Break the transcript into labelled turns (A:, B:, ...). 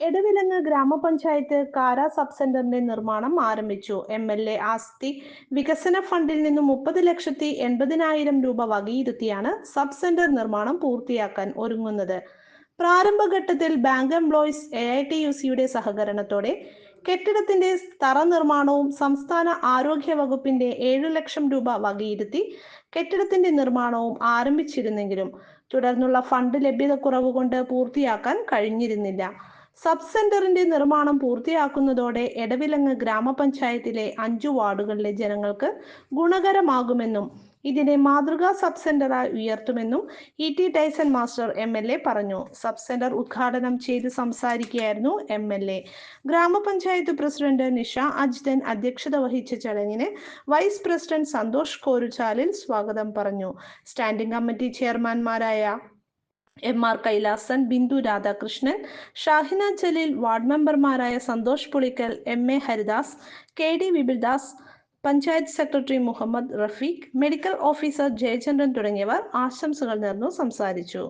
A: എടവിലങ്ങ് ഗ്രാമപഞ്ചായത്ത് കാര സബ് സെന്ററിന്റെ നിർമ്മാണം ആരംഭിച്ചു. എം എൽ എ ആസ്തി വികസന ഫണ്ടിൽ നിന്നും മുപ്പത് ലക്ഷത്തി എൺപതിനായിരം രൂപ വകയിരുത്തിയാണ് സബ് സെന്റർ നിർമ്മാണം പൂർത്തിയാക്കാൻ ഒരുങ്ങുന്നത്. പ്രാരംഭഘട്ടത്തിൽ bank employees A I T U സിയുടെ സഹകരണത്തോടെ കെട്ടിടത്തിന്റെ തറ നിർമ്മാണവും സംസ്ഥാന ആരോഗ്യ വകുപ്പിന്റെ ഏഴു ലക്ഷം രൂപ വകയിരുത്തി കെട്ടിടത്തിന്റെ നിർമ്മാണവും ആരംഭിച്ചിരുന്നെങ്കിലും തുടർന്നുള്ള ഫണ്ട് ലഭ്യത കുറവ് കൊണ്ട് പൂർത്തിയാക്കാൻ കഴിഞ്ഞിരുന്നില്ല. സബ് സെന്ററിന്റെ നിർമ്മാണം പൂർത്തിയാക്കുന്നതോടെ എടവിലങ്ങ് ഗ്രാമപഞ്ചായത്തിലെ അഞ്ചു വാർഡുകളിലെ ജനങ്ങൾക്ക് ഗുണകരമാകുമെന്നും ഇതിനെ മാതൃകാ സബ് സെന്ററായി ഉയർത്തുമെന്നും E T Tyson master M L A പറഞ്ഞു. സബ് സെന്റർ ഉദ്ഘാടനം ചെയ്ത് സംസാരിക്കുകയായിരുന്നു എം എൽ എ. ഗ്രാമപഞ്ചായത്ത് പ്രസിഡന്റ് നിഷ അജ്തൻ അധ്യക്ഷത വഹിച്ച ചടങ്ങിന് വൈസ് പ്രസിഡന്റ് സന്തോഷ് കോരുചാലിൽ സ്വാഗതം പറഞ്ഞു. Standing committee ചെയർമാൻമാരായ M R Kailasan Bindu Radhakrishnan Shahina Jaleel ward മെമ്പർമാരായ Santhosh Pulickal M A Haridas K D Vipildas panchayat secretary Muhammad Rafeeq medical officer Jayachandran തുടങ്ങിയവർ ആശംസകൾ നേർന്നു സംസാരിച്ചു.